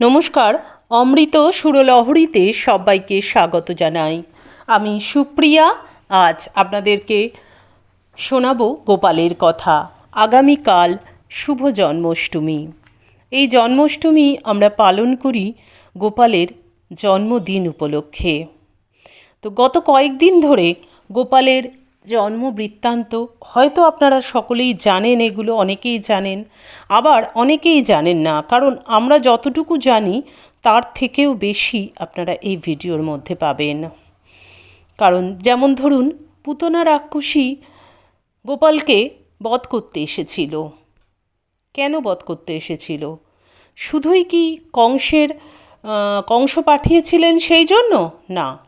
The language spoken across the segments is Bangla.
নমস্কার, অমৃত সুরলহরীতে সবাইকে স্বাগত জানাই। আমি সুপ্রিয়া, আজ আপনাদেরকে শোনাবো গোপালের কথা। আগামীকাল শুভ জন্মাষ্টমী। এই জন্মাষ্টমী আমরা পালন করি গোপালের জন্মদিন উপলক্ষে। তো গত কয়েকদিন ধরে গোপালের জন্ম বৃত্তান্ত। হয়তো আপনারা সকলেই জানেন, এগুলো অনেকেই জানেন। আবার অনেকেই জানেন না, কারণ আমরা যতটুকু জানি, তার থেকেও বেশি আপনারা এই ভিডিওর মধ্যে পাবেন। কারণ যেমন ধরুন, পুতনা রাক্ষসী গোপালকে বধ করতে এসেছিল। কেন বধ করতে এসেছিল? শুধুই কি কংসের কংস পাঠিয়েছিলেন সেই জন্য? না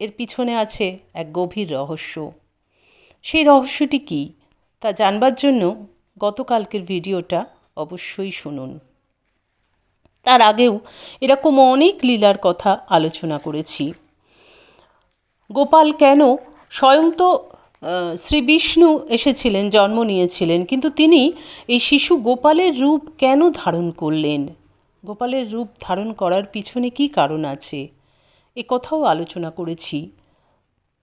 এর পিছনে আছে এক গভীর রহস্য। সেই রহস্যটি কী, তা জানবার জন্য গতকালকের ভিডিওটা অবশ্যই শুনুন। তার আগেও এরকম অনেক লীলার কথা আলোচনা করেছি। গোপাল কেন স্বয়ং তো শ্রী বিষ্ণু এসেছিলেন, জন্ম নিয়েছিলেন, কিন্তু তিনি এই শিশু গোপালের রূপ কেন ধারণ করলেন? গোপালের রূপ ধারণ করার পিছনে কী কারণ আছে? এ কথাও আলোচনা করেছি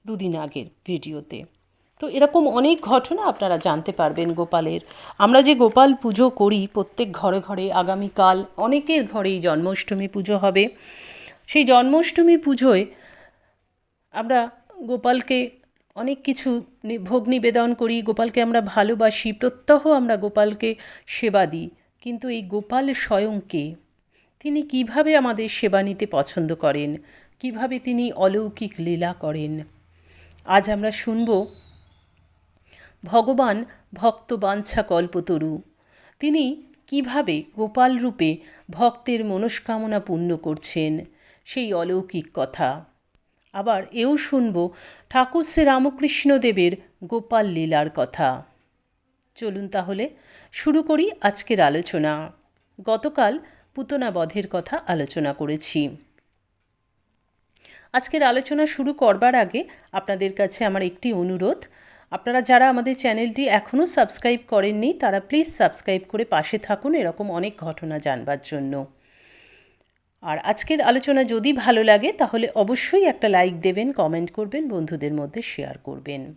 দুদিন আগের ভিডিওতে। তো এরকম অনেক ঘটনা আপনারা জানতে পারবেন গোপালের। আমরা যে গোপাল পুজো করি, প্রত্যেক ঘরে ঘরে আগামীকাল অনেকের ঘরেই জন্মাষ্টমী পুজো হবে। সেই জন্মাষ্টমী পুজোয় আমরা গোপালকে অনেক কিছু ভোগ নিবেদন করি, গোপালকে আমরা ভালোবাসি, প্রত্যহ আমরা গোপালকে সেবা দিই। কিন্তু এই গোপাল স্বয়ংকে তিনি কীভাবে আমাদের সেবা নিতে পছন্দ করেন? কীভাবে তিনি অলৌকিক লীলা করেন? আজ আমরা শুনব, ভগবান ভক্ত বাঞ্ছা কল্পতরু, তিনি কীভাবে গোপাল রূপে ভক্তের মনস্কামনা পূর্ণ করছেন সেই অলৌকিক কথা। আবার এও শুনব ঠাকুর শ্রী রামকৃষ্ণদেবের গোপাল লীলার কথা। চলুন তাহলে শুরু করি আজকের আলোচনা। গতকাল পুতনা বধের কথা আলোচনা করেছি। আজকের আলোচনা শুরু করবার আগে আপনাদের কাছে আমার একটি অনুরোধ। আপনারা যারা আমাদের চ্যানেলটি এখনও সাবস্ক্রাইব করেননি, তারা প্লিজ সাবস্ক্রাইব করে পাশে থাকুন এরকম অনেক ঘটনা জানবার জন্য। আর আজকের আলোচনা যদি ভালো লাগে, তাহলে অবশ্যই একটা লাইক দেবেন, কমেন্ট করবেন, বন্ধুদের মধ্যে শেয়ার করবেন।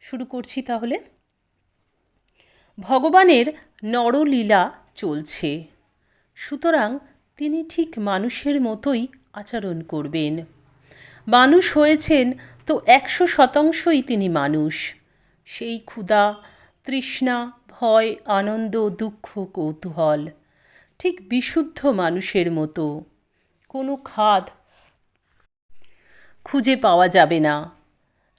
শুরু করছি তাহলে। ভগবানের নরলীলা চলছে। সুতরাং তিনি ঠিক মানুষের মতোই আচরণ করবেন। মানুষ হয়েছেন তো একশো শতাংশই তিনি মানুষ। সেই ক্ষুধা, তৃষ্ণা, ভয়, আনন্দ, দুঃখ, কৌতূহল ঠিক বিশুদ্ধ মানুষের মতো। কোনো খাদ খুঁজে পাওয়া যাবে না।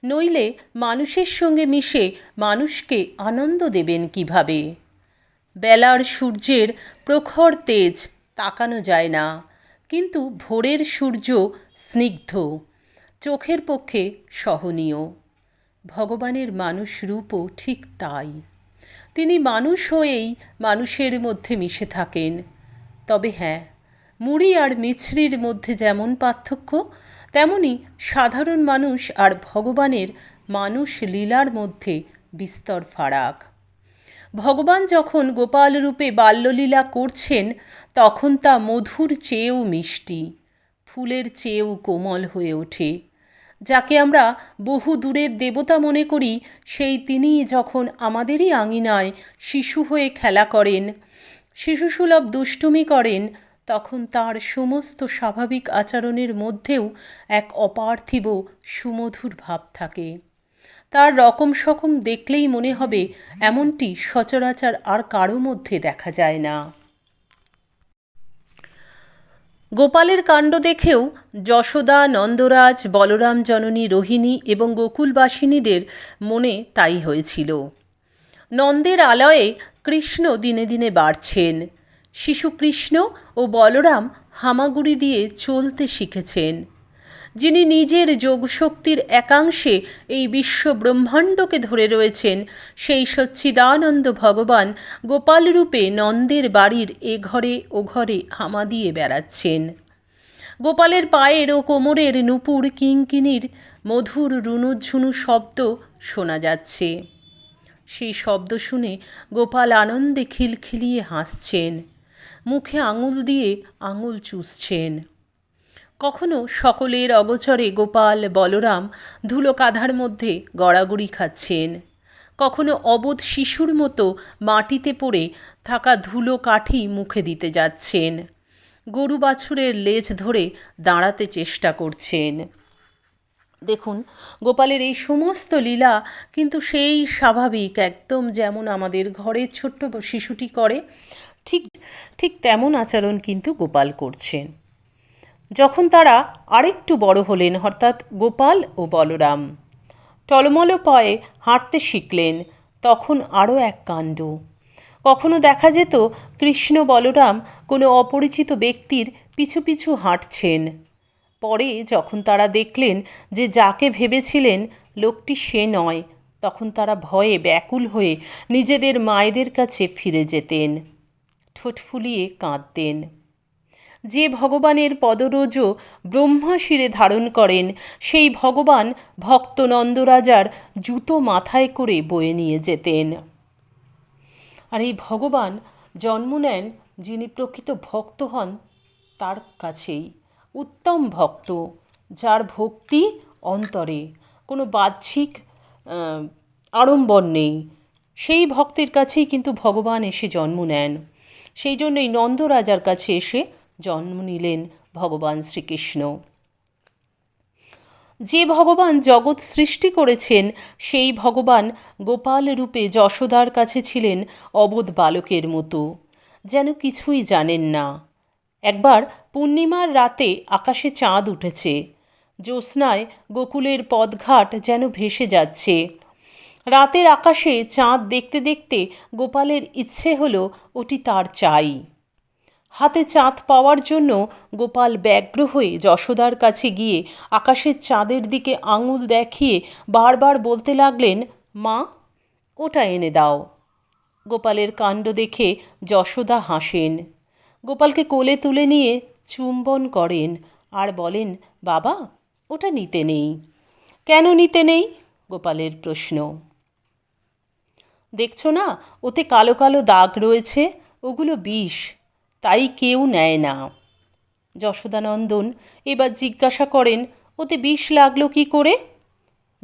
নইলে মানুষের সঙ্গে মিশে মানুষকে আনন্দ দেবেন কীভাবে? বেলার সূর্যের প্রখর তেজ তাকানো যায় না। কিন্তু ভোরের সূর্য স্নিগ্ধ, চোখের পক্ষে সহনীয়। ভগবানের মানুষ রূপও ঠিক তাই। তিনি মানুষ হয়েই মানুষের মধ্যে মিশে থাকেন। তবে হ্যাঁ মুড়ি আর মিছরির মধ্যে যেমন পার্থক্য, তেমনি সাধারণ মানুষ আর ভগবানের মানুষ লীলার মধ্যে বিস্তর ফারাক। ভগবান যখন গোপাল রূপে বাল্যলীলা করছেন, তখন তা মধুর চেয়েও মিষ্টি, ফুলের চেয়েও কোমল হয়ে ওঠে। যাকে আমরা বহু দূরের দেবতা মনে করি, সেই তিনি যখন আমাদেরই আঙিনায় শিশু হয়ে খেলা করেন, শিশুসুলভ দুষ্টুমি করেন, তখন তার সমস্ত স্বাভাবিক আচরণের মধ্যেও এক অপার্থিব সুমধুর ভাব থাকে। তার রকম সকম দেখলেই মনে হবে এমনটি সচরাচর আর কারও মধ্যে দেখা যায় না। গোপালের কাণ্ড দেখেও যশোদা, নন্দরাজ, বলরাম জননী, রোহিণী এবং গোকুলবাসিনীদের মনে তাই হয়েছিল। নন্দের আলয়ে কৃষ্ণ দিনে দিনে বাড়ছেন। শিশু কৃষ্ণ ও বলরাম হামাগুড়ি দিয়ে চলতে শিখেছেন। যিনি নিজের যোগশক্তির একাংশে এই বিশ্ব ব্রহ্মাণ্ডকে ধরে রয়েছেন, সেই সচ্চিদানন্দ ভগবান গোপাল রূপে নন্দের বাড়ির এ ঘরে ও ঘরে হামা দিয়ে বেড়াচ্ছেন। গোপালের পায়ের ও কোমরের নুপুর কিঙ্কিনির মধুর রুনুঝুনু শব্দ শোনা যাচ্ছে। সেই শব্দ শুনে গোপাল আনন্দে খিলখিলিয়ে হাসছেন। মুখে আঙুল দিয়ে আঙুল চুষছেন। কখনো সকলের অগোচরে গোপাল, বলরাম ধুলো কাঁধার মধ্যে গড়াগড়ি খাচ্ছেন। কখনো অবোধ শিশুর মতো মাটিতে পড়ে থাকা ধুলো কাঠি মুখে দিতে যাচ্ছেন। গরু বাছুরের লেজ ধরে দাঁড়াতে চেষ্টা করছেন। দেখুন, গোপালের এই সমস্ত লীলা কিন্তু সেই স্বাভাবিক, একদম যেমন আমাদের ঘরের ছোট্ট শিশুটি করে, ঠিক ঠিক তেমন আচরণ কিন্তু গোপাল করছেন। যখন তারা আরেকটু বড় হলেন অর্থাৎ গোপাল ও বলরাম। টলমল পায়ে হাঁটতে শিখলেন, তখন আরও এক কাণ্ড। কখনো দেখা যেত কৃষ্ণ বলরাম কোনো অপরিচিত ব্যক্তির পিছু পিছু হাঁটছেন। পরে যখন তারা দেখলেন যে যাকে ভেবেছিলেন লোকটি সে নয়, তখন তারা ভয়ে ব্যাকুল হয়ে নিজেদের মায়েদের কাছে ফিরে যেতেন। ঠোঁট ফুলিয়ে কাঁদতেন। যে ভগবানের পদরোজ ব্রহ্মা শিরে ধারণ করেন, সেই ভগবান ভক্ত নন্দরাজার জুতো মাথায় করে বয়ে নিয়ে যেতেন। আর এই ভগবান জন্ম নেন যিনি প্রকৃত ভক্ত হন, তার কাছেই। উত্তম ভক্ত, যার ভক্তি অন্তরে কোনো বাহ্যিক আড়ম্বর নেই। সেই ভক্তের কাছেই কিন্তু ভগবান এসে জন্ম নেন। সেই জন্যই নন্দরাজার কাছে এসে জন্ম নিলেন ভগবান শ্রীকৃষ্ণ। যে ভগবান জগৎ সৃষ্টি করেছেন, সেই ভগবান গোপাল রূপে যশোদার কাছে ছিলেন অবোধ বালকের মতো। যেন কিছুই জানেন না। একবার পূর্ণিমার রাতে আকাশে চাঁদ উঠেছে। জ্যোৎস্নায় গোকুলের পদঘাট যেন ভেসে যাচ্ছে। রাতের আকাশে চাঁদ দেখতে দেখতে গোপালের ইচ্ছে হলো, ওটি তার চাই। হাতে চাঁদ পাওয়ার জন্য গোপাল ব্যগ্র হয়ে যশোদার কাছে গিয়ে আকাশের চাঁদের দিকে আঙুল দেখিয়ে বারবার বলতে লাগলেন, মা ওটা এনে দাও? গোপালের কাণ্ড দেখে যশোদা হাসেন। গোপালকে কোলে তুলে নিয়ে চুম্বন করেন আর বলেন, বাবা, ওটা নিতে নেই। কেন নিতে নেই? গোপালের প্রশ্ন। দেখছ না, ওতে কালো কালো দাগ রয়েছে, ওগুলো বিষ। তাই কেউ নেয় না। যশোদানন্দন এবার জিজ্ঞাসা করেন, ওতে বিষ লাগল কি করে?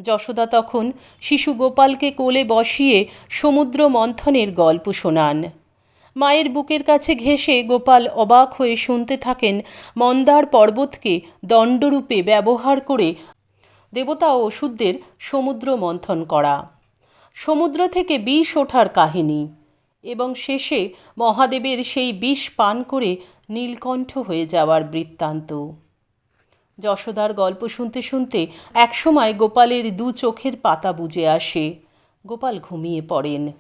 যশোদা তখন শিশু গোপালকে কোলে বসিয়ে সমুদ্র মন্থনের গল্প শোনান। মায়ের বুকের কাছে ঘেঁষে গোপাল অবাক হয়ে শুনতে থাকেন, মন্দার পর্বতকে দণ্ডরূপে ব্যবহার করে দেবতা ও ওষুধদের সমুদ্র মন্থন করা। সমুদ্র থেকে বিষ ওঠার কাহিনী। এবং শেষে মহাদেবের সেই বিষ পান করে নীলকণ্ঠ হয়ে যাওয়ার বৃত্তান্ত। যশোদার গল্প শুনতে শুনতে একসময় গোপালের দু চোখের পাতা বুঝে আসে। গোপাল ঘুমিয়ে পড়েন।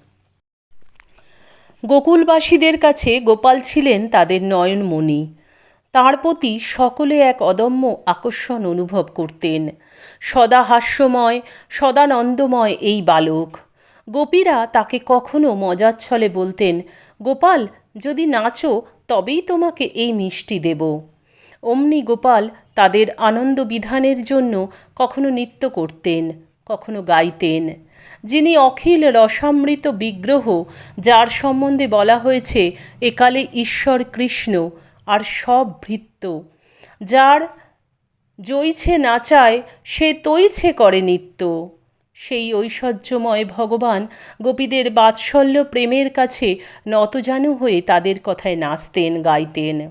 গোকুলবাসীদের কাছে গোপাল ছিলেন তাদের নয়নমণি। তাঁর প্রতি সকলে এক অদম্য আকর্ষণ অনুভব করতেন। সদা হাস্যময় সদানন্দময় এই বালক। গোপীরা তাকে কখনো মজার ছলে বলতেন, গোপাল, যদি নাচো, তবেই তোমাকে এই মিষ্টি দেব। অমনি গোপাল তাদের আনন্দ বিধানের জন্য কখনো নৃত্য করতেন, কখনো গাইতেন। যিনি অখিল রসামৃত বিগ্রহ, যার সম্বন্ধে বলা হয়েছে একালে ঈশ্বর কৃষ্ণ, আর সব ভৃত্য। যার জইছে নাচায়, সে তৈছে করে নিত্য। সেই ঐশ্বর্যময় ভগবান গোপীদের বাৎসল্য প্রেমের কাছে নতজানু হয়ে তাদের কথায় নাচতেন, গাইতেন।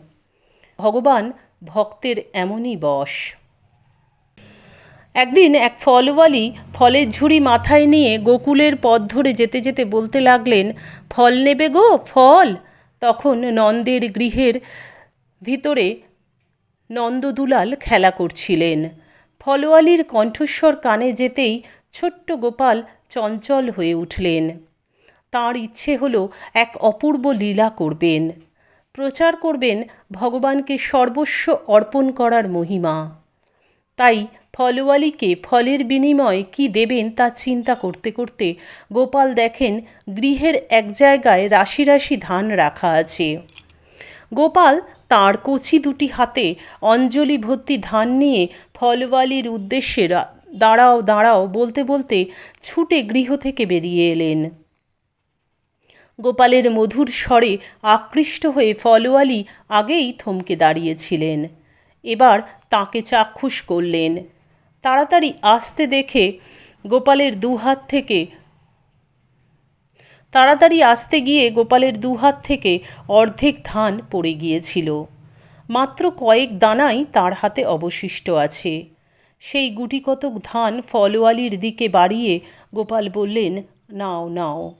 ভগবান ভক্তের এমনই বশ। একদিন এক ফলওয়ালি ফলের ঝুড়ি মাথায় নিয়ে গোকুলের পথ ধরে যেতে যেতে বলতে লাগলেন, ফল নেবে গো, ফল! তখন নন্দের গৃহের ভিতরে নন্দদুলাল খেলা করছিলেন। ফলওয়ালির কণ্ঠস্বর কানে যেতেই ছোট্ট গোপাল চঞ্চল হয়ে উঠলেন। তাঁর ইচ্ছে হলো এক অপূর্ব লীলা করবেন। প্রচার করবেন ভগবানকে সর্বস্ব অর্পণ করার মহিমা। তাই ফলওয়ালিকে ফলের বিনিময়ে কি দেবেন তা চিন্তা করতে করতে গোপাল দেখেন গৃহের এক জায়গায় রাশি রাশি ধান রাখা আছে। গোপাল তাঁর কচি দুটি হাতে অঞ্জলি ভর্তি ধান নিয়ে ফলওয়ালির উদ্দেশ্যে দাঁড়াও দাঁড়াও, বলতে বলতে ছুটে গৃহ থেকে বেরিয়ে এলেন। গোপালের মধুর স্বরে আকৃষ্ট হয়ে ফলোয়ালি আগেই থমকে দাঁড়িয়েছিলেন। এবার তাকে চাক্ষুষ করলেন। তাড়াতাড়ি আসতে দেখে গোপালের দুহাত থেকে তাড়াতাড়ি আসতে গিয়ে গোপালের দুহাত থেকে অর্ধেক ধান পড়ে গিয়েছিল। মাত্র কয়েক দানাই তার হাতে অবশিষ্ট আছে। সেই গুটি কতক ধান ফলোয়ালির দিকে বাড়িয়ে গোপাল বললেন, নাও নাও।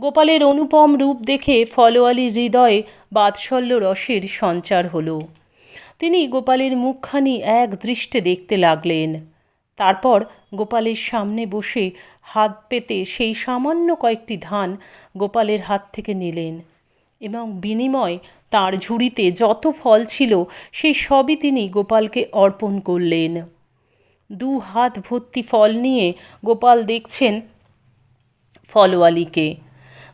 গোপালের অনুপম রূপ দেখে ফলোয়ালির হৃদয়ে বাৎসল্য রসের সঞ্চার হলো। তিনি গোপালের মুখখানি এক দৃষ্টে দেখতে লাগলেন। তারপর গোপালের সামনে বসে হাত পেতে সেই সামান্য কয়েকটি ধান গোপালের হাত থেকে নিলেন এবং বিনিময় তার ঝুড়িতে যত ফল ছিল, সেই সবই তিনি গোপালকে অর্পণ করলেন। দু হাত ভর্তি ফল নিয়ে গোপাল দেখছেন ফলওয়ালিকে।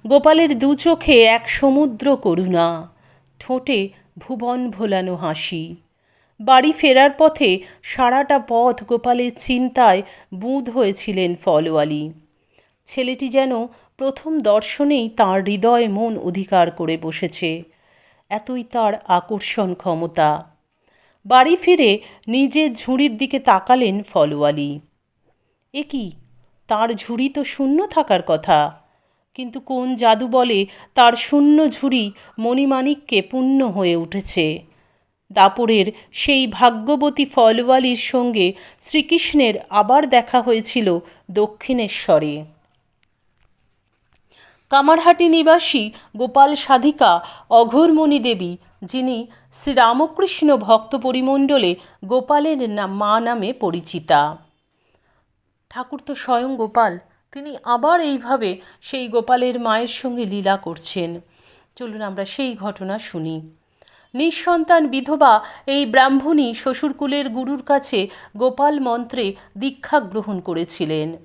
গোপালের দু চোখে এক সমুদ্র করুণা, ঠোঁটে ভুবন ভোলানো হাসি। বাড়ি ফেরার পথে সারাটা পথ গোপালের চিন্তায় বুঁদ হয়েছিলেন ফলওয়ালি। ছেলেটি যেন প্রথম দর্শনেই তাঁর হৃদয় মন অধিকার করে বসেছে। এতই তার আকর্ষণ ক্ষমতা। বাড়ি ফিরে নিজের ঝুড়ির দিকে তাকালেন ফলওয়ালি। এ কি? তার ঝুড়ি তো শূন্য থাকার কথা। কিন্তু কোন জাদু বলে তার শূন্য ঝুড়ি মণিমাণিককে পূর্ণ হয়ে উঠেছে। দাপরের সেই ভাগ্যবতী ফলওয়ালির সঙ্গে শ্রীকৃষ্ণের আবার দেখা হয়েছিল দক্ষিণেশ্বরে। কামারহাটি নিবাসী গোপাল সাধিকা, অঘোরমণি দেবী যিনি শ্রীরামকৃষ্ণ ভক্ত পরিমণ্ডলে গোপালের মা নামে পরিচিতা। ঠাকুর তো স্বয়ং গোপাল, তিনি আবার এইভাবে সেই গোপালের মায়ের সঙ্গে লীলা করছেন। চলুন আমরা সেই ঘটনা শুনি। নিঃসন্তান বিধবা এই ব্রাহ্মণী শ্বশুরকুলের গুরুর কাছে গোপাল মন্ত্রে দীক্ষা গ্রহণ করেছিলেন।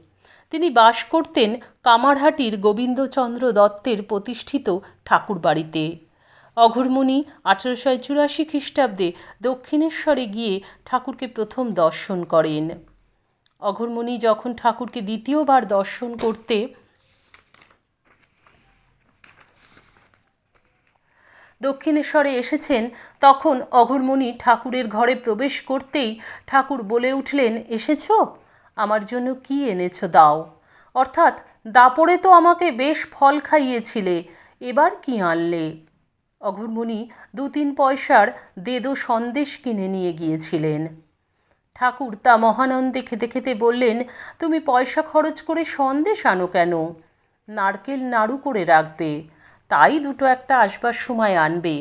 তিনি বাস করতেন কামারহাটির গোবিন্দচন্দ্র দত্তের প্রতিষ্ঠিত ঠাকুরবাড়িতে। অঘরমণি আঠেরোশো চুরাশি খ্রিস্টাব্দে দক্ষিণেশ্বরে গিয়ে ঠাকুরকে প্রথম দর্শন করেন। অঘরমণি যখন ঠাকুরকে দ্বিতীয়বার দর্শন করতে দক্ষিণেশ্বরে এসেছেন, তখন অঘরমণি ঠাকুরের ঘরে প্রবেশ করতেই ঠাকুর বলে উঠলেন, এসেছ? আমার জন্য কি এনেছ দাও? অর্থাৎ দাপড়ে তো আমাকে বেশ ফল খাইয়েছিলে, এবার কি আনলে? অঘরমণি দু তিন পয়সার দেদো সন্দেশ কিনে নিয়ে গিয়েছিলেন। ঠাকুর তা মহানন্দে খেতে খেতে বললেন, তুমি পয়সা খরচ করে সন্দেশ আনো কেন? নারকেল নাড়ু করে রাখবে, তাই দুটো একটা আসবার সময় আনবে।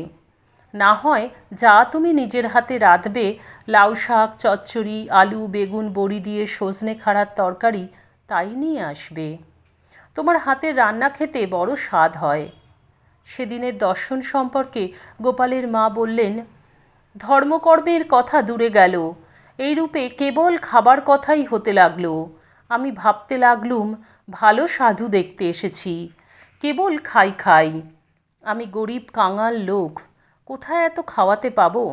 না হয় যা তুমি নিজের হাতে রাঁধবে, লাউ শাক, চচ্চড়ি, আলু, বেগুন, বড়ি দিয়ে সজনে খাড়ার তরকারি, তাই নিয়ে আসবে। তোমার হাতের রান্না খেতে বড় স্বাদ হয়। সেদিনের দর্শন সম্পর্কে গোপালের মা বললেন, ধর্মকর্মের কথা দূরে গেল। এই রূপে কেবল খাবার কথাই হতে লাগল। আমি ভাবতে লাগলুম, ভালো সাধু দেখতে এসেছি। কেবল খাই খাই। আমি গরিব কাঙাল লোক, কোথায় এত খাওয়াতে পাবো?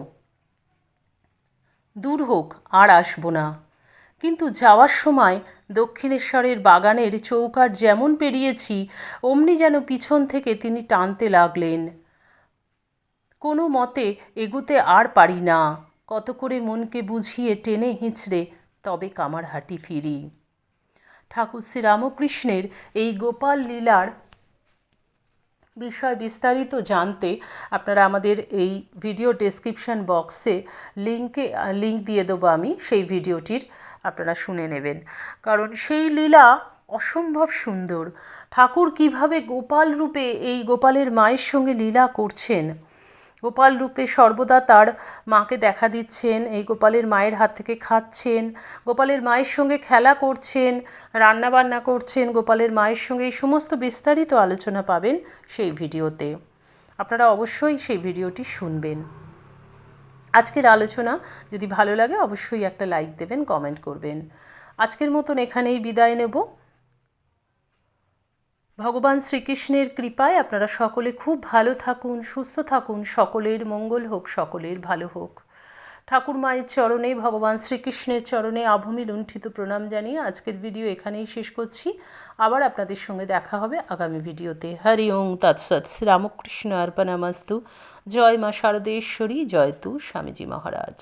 দূর হোক, আর আসব না। কিন্তু যাওয়ার সময় দক্ষিণেশ্বরের বাগানের চৌকাট যেমন পেরিয়েছি, অমনি যেন পিছন থেকে তিনি টানতে লাগলেন। কোনো মতে এগুতে আর পারি না। কত করে মনকে বুঝিয়ে টেনে হিঁচড়ে তবে কামারহাটি ফিরি। ঠাকুর শ্রীরামকৃষ্ণের এই গোপাল লীলার বিষয় বিস্তারিত জানতে আপনারা আমাদের এই ভিডিও ডেসক্রিপশন বক্সে লিঙ্কে লিঙ্ক দিয়ে দেবো আমি সেই ভিডিওটির। আপনারা শুনে নেবেন। কারণ সেই লীলা অসম্ভব সুন্দর। ঠাকুর কীভাবে গোপাল রূপে এই গোপালের মায়ের সঙ্গে লীলা করছেন? গোপাল রূপে সর্বদা তার মাকে দেখা দিচ্ছেন, এই গোপালের মায়ের হাত থেকে খাচ্ছেন, গোপালের মায়ের সঙ্গে খেলা করছেন রান্না বান্না করছেন, গোপালের মায়ের সঙ্গে এই সমস্ত বিস্তারিত আলোচনা পাবেন সেই ভিডিওতে। আপনারা অবশ্যই সেই ভিডিওটি শুনবেন। আজকের আলোচনা। যদি ভালো লাগে অবশ্যই একটা লাইক দেবেন, কমেন্ট করবেন। আজকের মতন এখানেই বিদায় নেব। ভগবান শ্রীকৃষ্ণের কৃপায় আপনারা সকলে খুব ভালো থাকুন, সুস্থ থাকুন। সকলের মঙ্গল হোক, সকলের ভালো হোক। ঠাকুর মায়ের চরণে, ভগবান শ্রীকৃষ্ণের চরণে আভূমি লুণ্ঠিত প্রণাম জানিয়ে আজকের ভিডিও এখানেই শেষ করছি। আবার আপনাদের সঙ্গে দেখা হবে আগামী ভিডিওতে। হরি ওং তৎসৎ রামকৃষ্ণ অর্পণামাস্তু। জয় মা শারদেশ্বরী, জয় তু স্বামীজি মহারাজ।